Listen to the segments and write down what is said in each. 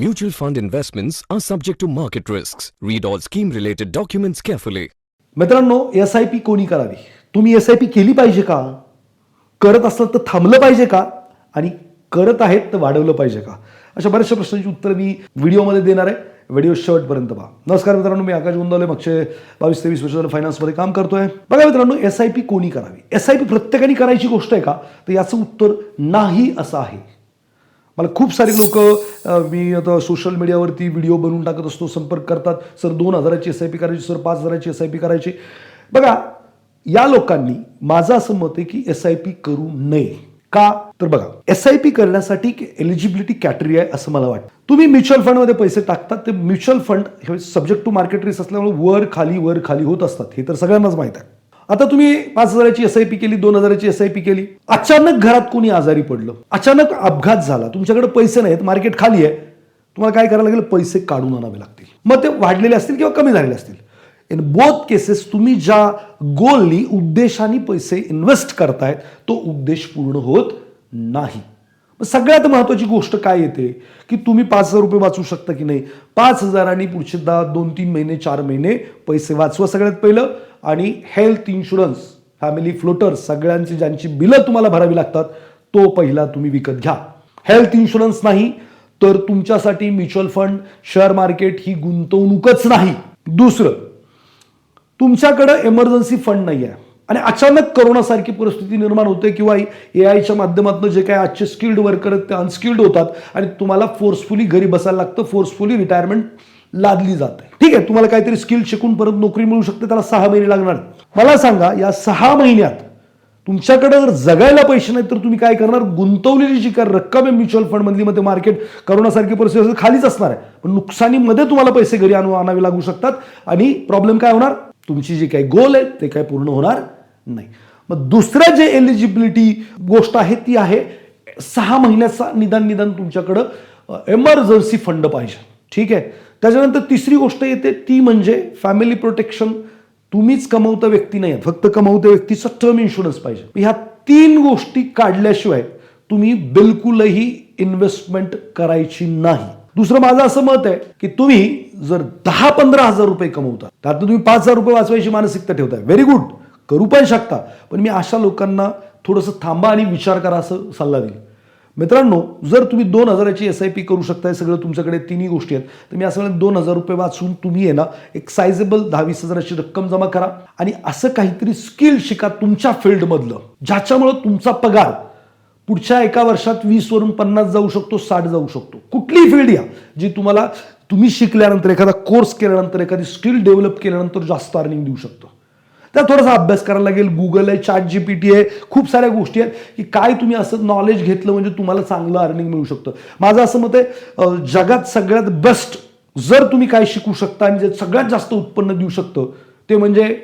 Mutual fund investments are subject to market risks. Read all scheme related documents carefully. मित्रांनो S I P कोणी करावी? तुम्ही S I P केली पाहिजे का? करत असाल तर थांबलं पाहिजे का? आणि करत आहेत तर वाढवलं पाहिजे का? अशा बऱ्याचशा प्रश्नांची उत्तर मी व्हिडिओमध्ये देणार आहे. व्हिडिओ शर्टपर्यंत पहा. नमस्कार मित्रांनो मी आकाश गोंदवले मागचे बावीस तेवीस वर्ष फायनान्समध्ये काम करतोय. बघा मित्रांनो एस आय पी कोणी करावी? एस आय पी प्रत्येकाने करायची गोष्ट आहे का? तर याचं उत्तर नाही असं आहे. मला खूप सारे लोक मी आता सोशल मीडियावरती व्हिडिओ बनवून टाकत असतो संपर्क करतात. सर दोन हजाराची एस आय पी करायची सर पाच हजाराची एस आय पी करायची. बघा या लोकांनी माझं असं मत आहे की एस आय पी करू नये. का? तर बघा एस आय पी करण्यासाठी एलिजिबिलिटी कॅटरी आहे असं मला वाटतं. तुम्ही म्युच्युअल फंडमध्ये पैसे टाकतात ते म्युच्युअल फंड हे सब्जेक्ट टू मार्केट रिस्क असल्यामुळे वर खाली वर खाली होत असतात. हे तर सगळ्यांनाच माहीत आहे. आता तुम्ही पाच हजाराची एस आय पी केली दोन हजाराची एस आय पी केली. अचानक घरात कोणी आजारी पडलं. अचानक अपघात झाला. तुमच्याकडे पैसे नाहीत मार्केट खाली आहे. तुम्हाला काय करायला लागेल? पैसे काढून आणावे लागतील. मग ते वाढलेले असतील किंवा कमी झालेले असतील? इन बोथ केसेस तुम्ही ज्या गोलनी उद्देशाने पैसे इन्व्हेस्ट करतायत तो उद्देश पूर्ण होत नाही. मग सगळ्यात महत्त्वाची गोष्ट काय येते? की तुम्ही पाच हजार रुपये वाचू शकता की नाही? पाच हजारांनी पुढचे दहा दोन तीन महिने चार महिने पैसे वाचवा सगळ्यात पहिलं. आणि हेल्थ इन्शुरन्स फॅमिली फ्लोटर सगळ्यांची ज्यांची बिलं तुम्हाला भरावी लागतात तो पहिला तुम्ही विकत घ्या. हेल्थ इन्शुरन्स नाही तर तुमच्यासाठी म्युच्युअल फंड शेअर मार्केट ही गुंतवणूकच नाही. दुसरं तुमच्याकडं एमर्जन्सी फंड नाही आहे आणि अचानक करोनासारखी परिस्थिती निर्माण होते किंवा ए आयच्या माध्यमातून जे काही आजचे स्किल्ड वर्कर आहेत ते अनस्किल्ड होतात आणि तुम्हाला फोर्सफुली घरी बसायला लागतं फोर्सफुली रिटायरमेंट लादली जाते. ठीक आहे तुम्हाला काहीतरी स्किल शिकून परत नोकरी मिळू शकते त्याला सहा महिने लागणार मला सांगा या सहा महिन्यात तुमच्याकडे जर जगायला पैसे नाहीत तर तुम्ही काय करणार? गुंतवलेली जी काय रक्कम आहे म्युच्युअल फंड मधली मध्ये मार्केट करोनासारखी परिस्थिती असेल खालीच असणार आहे. पण नुकसानीमध्ये तुम्हाला पैसे घरी आणू आणावे लागू शकतात आणि प्रॉब्लेम काय होणार? तुमची जी काही गोल आहे ते काय पूर्ण होणार नाही. मग दुसरं जे एलिजिबिलिटी गोष्ट आहे ती आहे सहा महिन्याचा निदान निदान तुमच्याकडं एमर्जन्सी फंड पाहिजे. ठीक आहे? त्याच्यानंतर तिसरी गोष्ट येते ती म्हणजे फॅमिली प्रोटेक्शन तुम्हीच कमवता व्यक्ती नाही आहे, फक्त कमवत्या व्यक्तीचा टर्म इन्शुरन्स पाहिजे. ह्या तीन गोष्टी काढल्याशिवाय तुम्ही बिलकुलही इन्व्हेस्टमेंट करायची नाही. दुसरं माझं असं मत आहे की तुम्ही जर दहा पंधरा हजार रुपये कमवता त्यात तुम्ही पाच हजार रुपये वाचवायची मानसिकता ठेवताय. व्हेरी गुड करू पण शकता. पण मी अशा लोकांना थोडंसं थांबा आणि विचार करा असं सल्ला देईल. मित्रांनो जर तुम्ही दोन हजाराची एस आय पी करू शकताय सगळं तुमच्याकडे तिन्ही गोष्टी आहेत तर मी असं म्हणेन दोन हजार रुपये वाचून तुम्ही आहे ना एक सायझेबल दहा वीस हजाराची रक्कम जमा करा आणि असं काहीतरी स्किल शिका तुमच्या फील्डमधलं ज्याच्यामुळं तुमचा पगार पुढच्या एका वर्षात वीस वरून पन्नास जाऊ शकतो साठ जाऊ शकतो. कुठलीही फील्ड या जी तुम्हाला तुम्ही शिकल्यानंतर एखादा कोर्स केल्यानंतर एखादी स्किल डेव्हलप केल्यानंतर जास्त अर्निंग देऊ शकतो. त्या थोडासा अभ्यास करायला लागेल. गुगल आहे चॅट जी पी टी आहे खूप साऱ्या गोष्टी आहेत की काय तुम्ही असं नॉलेज घेतलं म्हणजे तुम्हाला चांगलं अर्निंग मिळू शकतं. माझं असं मत आहे जगात सगळ्यात बेस्ट जर तुम्ही काय शिकू शकता आणि जे सगळ्यात जास्त उत्पन्न देऊ शकतं ते म्हणजे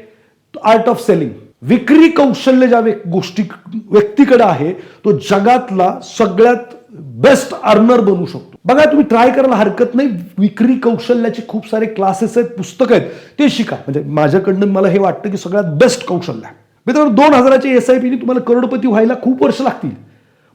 आर्ट ऑफ सेलिंग विक्री कौशल्य ज्या गोष्टी व्यक्तीकडे आहे तो जगातला सगळ्यात बेस्ट अर्नर बनू शकतो. बघा तुम्ही ट्राय करायला हरकत नाही. विक्री कौशल्याचे खूप सारे क्लासेस आहेत पुस्तकं आहेत. ते शिका. म्हणजे माझ्याकडनं मला हे वाटतं की सगळ्यात बेस्ट कौशल्य आहे. मित्रांनो दोन हजाराच्या एस आय पीने तुम्हाला करोडपती व्हायला खूप वर्ष लागतील.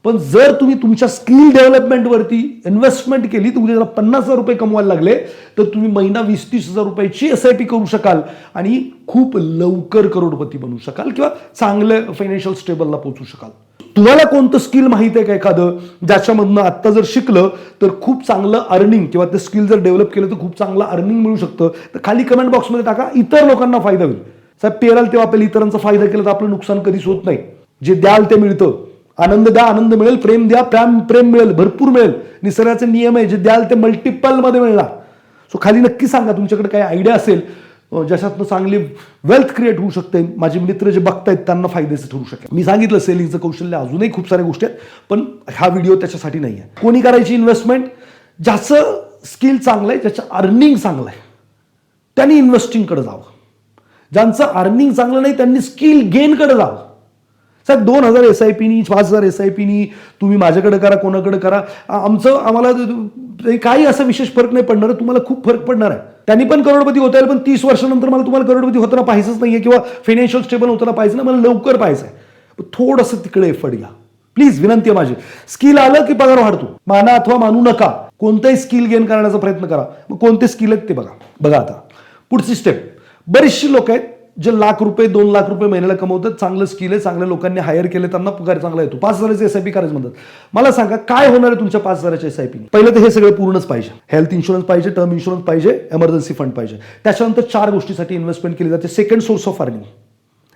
पण जर तुम्ही तुमच्या स्किल डेव्हलपमेंटवरती इन्व्हेस्टमेंट केली तुम्ही जर पन्नास हजार रुपये कमवायला लागले तर तुम्ही महिना वीस तीस हजार रुपयाची एस आय पी करू शकाल आणि खूप लवकर करोडपती बनू शकाल किंवा चांगलं फायनान्शियल स्टेबलला पोहोचू शकाल. तुम्हाला कोणतं स्किल माहिती आहे का एखादं? ज्याच्यामधनं आत्ता जर शिकलं तर खूप चांगलं अर्निंग किंवा ते स्किल जर डेव्हलप केलं तर खूप चांगलं अर्निंग मिळू शकतं. तर खाली कमेंट बॉक्समध्ये टाका इतर लोकांना फायदा होईल. साहेब पेराल तेव्हा आपल्याला इतरांचा फायदा केला तर आपलं नुकसान कधीच होत नाही. जे द्याल ते मिळतं. आनंद द्या आनंद मिळेल. प्रेम द्या प्रेम प्रेम मिळेल भरपूर मिळेल. निसर्गाचे नियम आहे जे द्याल ते मल्टिपलमध्ये मिळणार. सो खाली नक्की सांगा तुमच्याकडे काही आयडिया असेल ज्याच्यातनं चांगली वेल्थ क्रिएट होऊ शकते. माझे मित्र जे बघतायत त्यांना फायद्याचं ठरू शकेल. मी सांगितलं सेलिंगचं कौशल्य अजूनही खूप साऱ्या गोष्टी आहेत पण हा व्हिडिओ त्याच्यासाठी नाही आहे कोणी करायची इन्व्हेस्टमेंट ज्याचं स्किल चांगलं आहे ज्याचं अर्निंग चांगलं आहे त्यांनी इन्व्हेस्टिंगकडे जावं. ज्यांचं अर्निंग चांगलं नाही त्यांनी स्किल गेनकडे जावं. साहेब दोन हजार एस आय पीनी पाच हजार एस आय पीनी तुम्ही माझ्याकडे करा कोणाकडे करा. आमचं आम्हाला काही असा विशेष फरक नाही पडणार तुम्हाला खूप फरक पडणार आहे. त्यांनी पण करोडपती होता येईल पण तीस वर्षानंतर मला तुम्हाला करोडपती होताना पाहिजेच नाहीये किंवा फायनान्शियल स्टेबल होताना पाहिजे ना मला लवकर पाहिजे आहे. थोडंसं तिकडे एफर्ट घ्या. प्लीज विनंती आहे माझी. स्किल आलं की पगार वाढतो. माना अथवा मानू नका. कोणतंही स्किल गेन करण्याचा प्रयत्न करा. मग कोणते स्किल आहेत ते बघा. बघा आता. पुढची स्टेप बरीचशी लोक आहेत जे लाख रुपये दोन लाख रुपये महिन्याला कमवतात चांगलं स्किल आहे चांगल्या लोकांनी हायर केले त्यांना पगार चांगला येतो. पाच हजाराचे एस आय पी करायचं म्हणतात. मला सांगा काय होणार आहे तुमच्या पाच हजाराच्या एस आय पी पहिलं तर हे सगळं पूर्णच पाहिजे. हेल्थ इन्शुरन्स पाहिजे टर्म इन्शुरन्स पाहिजे एमर्जन्सी फंड पाहिजे. त्याच्यानंतर चार गोष्टीसाठी इन्व्हेस्टमेंट केली जाते. सेकंड सोर्स ऑफ अर्निंग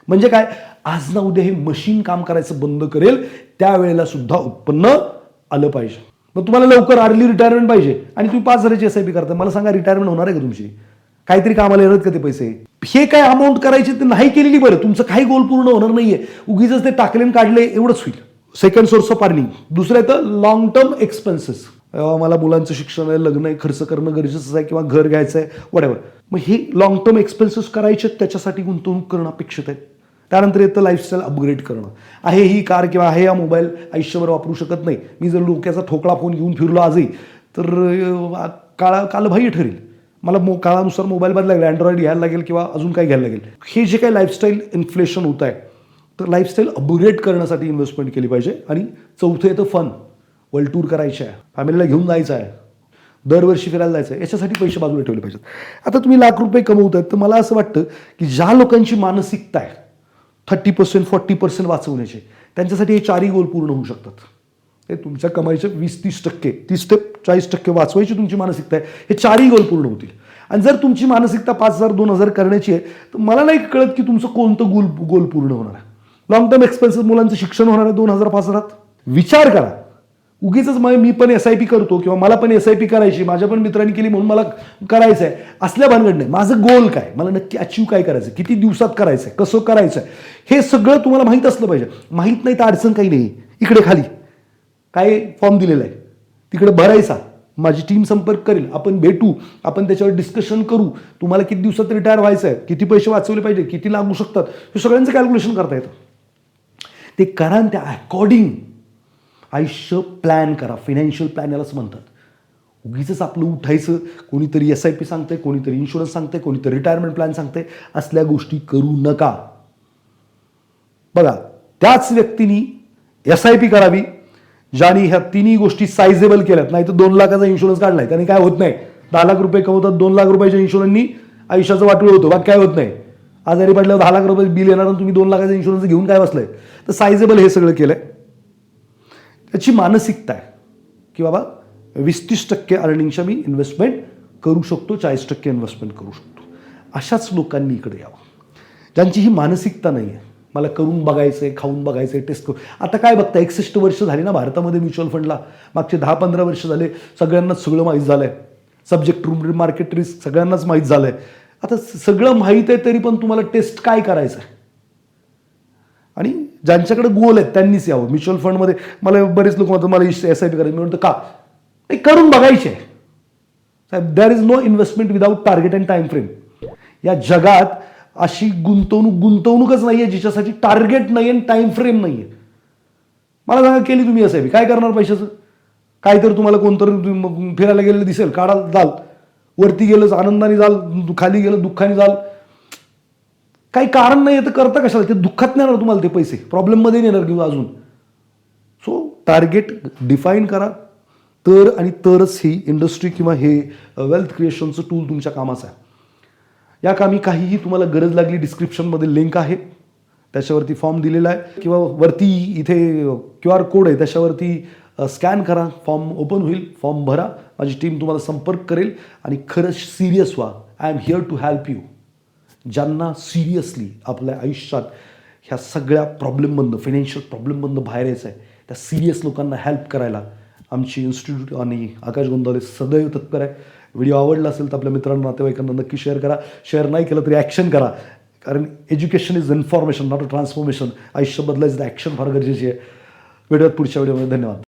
म्हणजे काय? आज ना उद्या हे मशीन काम करायचं बंद करेल त्यावेळेला सुद्धा उत्पन्न आलं पाहिजे. मग तुम्हाला लवकर अर्ली रिटायरमेंट पाहिजे. आणि तुम्ही पाच हजाराची एस आय पी करता मला सांगा रिटायरमेंट होणार आहे का तुमची? काहीतरी कामाला येणार का ते पैसे? हे काय अमाऊंट करायचे ते नाही केलेली बरं. तुमचं काही गोल पूर्ण होणार नाहीये. उगीच ते टाकले काढले एवढंच होईल. सेकंड सोर्स ऑफ अर्निंग दुसरं येतं लॉंग टर्म एक्सपेन्सेस मला मुलांचं शिक्षण आहे लग्न आहे खर्च करणं गरजेचं आहे किंवा घर घ्यायचं आहे वडेवर मग हे लॉंग टर्म एक्सपेन्सेस करायचे त्याच्यासाठी गुंतवणूक करणं अपेक्षित आहे. त्यानंतर येतं लाईफस्टाईल अपग्रेड करणं. आहे ही कार किंवा आहे हा मोबाईल आयुष्यभर वापरू शकत नाही. मी जर डोक्याचा ठोकळा फोन घेऊन फिरलो आजही तर काळा कालबाह्य ठरेल. मला मो काळानुसार मोबाईल बदलायला लागेल अँड्रॉइड घ्यायला लागेल किंवा अजून काय घ्यायला लागेल. हे जे काही लाईफस्टाईल इन्फ्लेशन होत आहे तर लाईफस्टाईल अपग्रेड करण्यासाठी इन्व्हेस्टमेंट केली पाहिजे. आणि चौथं येतं फन वर्ल्ड टूर करायची आहे फॅमिलीला घेऊन जायचं आहे दरवर्षी फिरायला जायचं आहे याच्यासाठी पैसे बाजूला ठेवले पाहिजेत. आता तुम्ही लाख रुपये कमवत आहेत तर मला असं वाटतं की ज्या लोकांची मानसिकता आहे थर्टी पर्सेंट फॉर्टी पर्सेंट वाचवण्याचे त्यांच्यासाठी हे चारही गोल पूर्ण होऊ शकतात. ते तुमच्या कमाईचे वीस तीस टक्के तीस ते चाळीस टक्के वाचवायची तुमची मानसिकता आहे. हे चारही गोल पूर्ण होतील. आणि जर तुमची मानसिकता पाच हजार दोन हजार करण्याची आहे तर मला नाही कळत की तुमचं कोणतं गोल गोल पूर्ण होणार आहे. लॉंग टर्म एक्सपेन्सेस मुलांचं शिक्षण होणार आहे दोन हजार पाच हजारात. विचार करा. उगीच मग मी पण एस आय पी करतो किंवा मला पण एस आय पी करायची माझ्या पण मित्रांनी केली म्हणून मला करायचं आहे असल्या भानगड नाही. माझं गोल काय? मला नक्की अचीव काय करायचं किती दिवसात करायचं आहे कसं करायचं आहे हे सगळं तुम्हाला माहीत असलं पाहिजे. माहीत नाही तर अडचण काही नाही. इकडे खाली. काय फॉर्म दिलेला आहे? तिकडे भरायचा. माझी टीम संपर्क करेल. आपण भेटू. आपण त्याच्यावर डिस्कशन करू. तुम्हाला किती दिवसात रिटायर व्हायचं आहे किती पैसे वाचवले पाहिजे? किती लागू शकतात? हे सगळ्यांचं कॅल्क्युलेशन करता येतं. ते करा आणि त्या अकॉर्डिंग आयुष्य प्लॅन करा. फिनान्शियल प्लॅन यालाच म्हणतात. उगीच आपलं उठायचं. कोणीतरी एस आय पी सांगतंय कोणीतरी इन्शुरन्स सांगतंय कोणीतरी रिटायरमेंट प्लॅन सांगतंय. असल्या गोष्टी करू नका. बघा त्याच व्यक्तीनी एस आय पी करावी. ज्याने ह्या तिन्ही गोष्टी सायझेबल केल्यात नाही तर दोन लाखाचा इन्शुरन्स काढलाय त्याने काय होत नाही? दहा लाख रुपये कमवतात दोन लाख रुपयाच्या इन्शुरन्सनी आयुष्याचं वाटूळ होतं. बाकी काय होत नाही? आजारी पडल्यावर दहा लाख रुपये बिल येणार तुम्ही दोन लाखाचा इन्शुरन्स घेऊन काय बसलाय? तर सायझेबल हे सगळं केलंय. त्याची मानसिकता आहे की बाबा वीस तीस टक्के अर्निंगच्या मी इन्व्हेस्टमेंट करू शकतो चाळीस टक्के इन्व्हेस्टमेंट करू शकतो. अशाच लोकांनी इकडे यावं. ज्यांची ही मानसिकता नाही आहे मला करून बघायचं आहे खाऊन बघायचं आहे टेस्ट करू आता काय बघता एकसष्ट वर्ष झाली ना भारतामध्ये म्युच्युअल फंडला मागचे दहा पंधरा वर्ष झाले सगळ्यांनाच सगळं माहीत झालं आहे सब्जेक्ट रूम मार्केट रिस्क सगळ्यांनाच माहीत झालं आहे आता सगळं माहीत आहे तरी पण तुम्हाला टेस्ट काय करायचं आहे आणि ज्यांच्याकडे गोल आहेत त्यांनीच यावं. म्युच्युअल फंडमध्ये मला बरेच लोक म्हणतात मला एस आय पी करायचं. मी म्हणतो का? ते करून बघायचे. साहेब there is no investment without target and time frame या जगात अशी गुंतवणूक गुंतवणूकच नाही आहे जिच्यासाठी टार्गेट नाही आणि टाइम फ्रेम नाही आहे मला सांगा केली तुम्ही असं आहे काय करणार पैशाचं? काय तर तुम्हाला कोणतरी फिरायला गेलेलं दिसेल. काढाल जाल. वरती गेलंच आनंदाने जाल खाली गेलं दुःखाने जाल. काही कारण नाही आहे तर करता कशाला? ते दुःखात नाही येणार तुम्हाला ते पैसे. प्रॉब्लेममध्ये नाही येणार किंवा अजून. सो टार्गेट डिफाईन करा. तर आणि तरच ही इंडस्ट्री किंवा हे वेल्थ क्रिएशनचं टूल तुमच्या कामाचं आहे. या कामी काहीही तुम्हाला गरज लागली डिस्क्रिप्शनमध्ये लिंक आहे. त्याच्यावरती फॉर्म दिलेला आहे. किंवा वरती इथे क्यू आर कोड आहे त्याच्यावरती स्कॅन करा. फॉर्म ओपन होईल फॉर्म भरा. माझी टीम तुम्हाला संपर्क करेल. आणि खरंच सिरियस व्हा. I am here to help you ज्यांना सिरियसली आपल्या आयुष्यात ह्या सगळ्या प्रॉब्लेममधनं फायनान्शियल प्रॉब्लेममधनं बाहेर यायचं आहे त्या सिरियस लोकांना हेल्प करायला आमची इन्स्टिट्यूट आणि आकाश गोंदावले सदैव तत्पर आहे. व्हिडिओ आवडला असेल तर आपल्या मित्रांना नातेवाईकांना नक्की शेअर करा. शेअर नाही केलं तरी ॲक्शन करा. कारण education is information not a transformation आयुष्य बदलायचं ॲक्शन फार गरजेची आहे. भेटूयात पुढच्या व्हिडिओमध्ये धन्यवाद.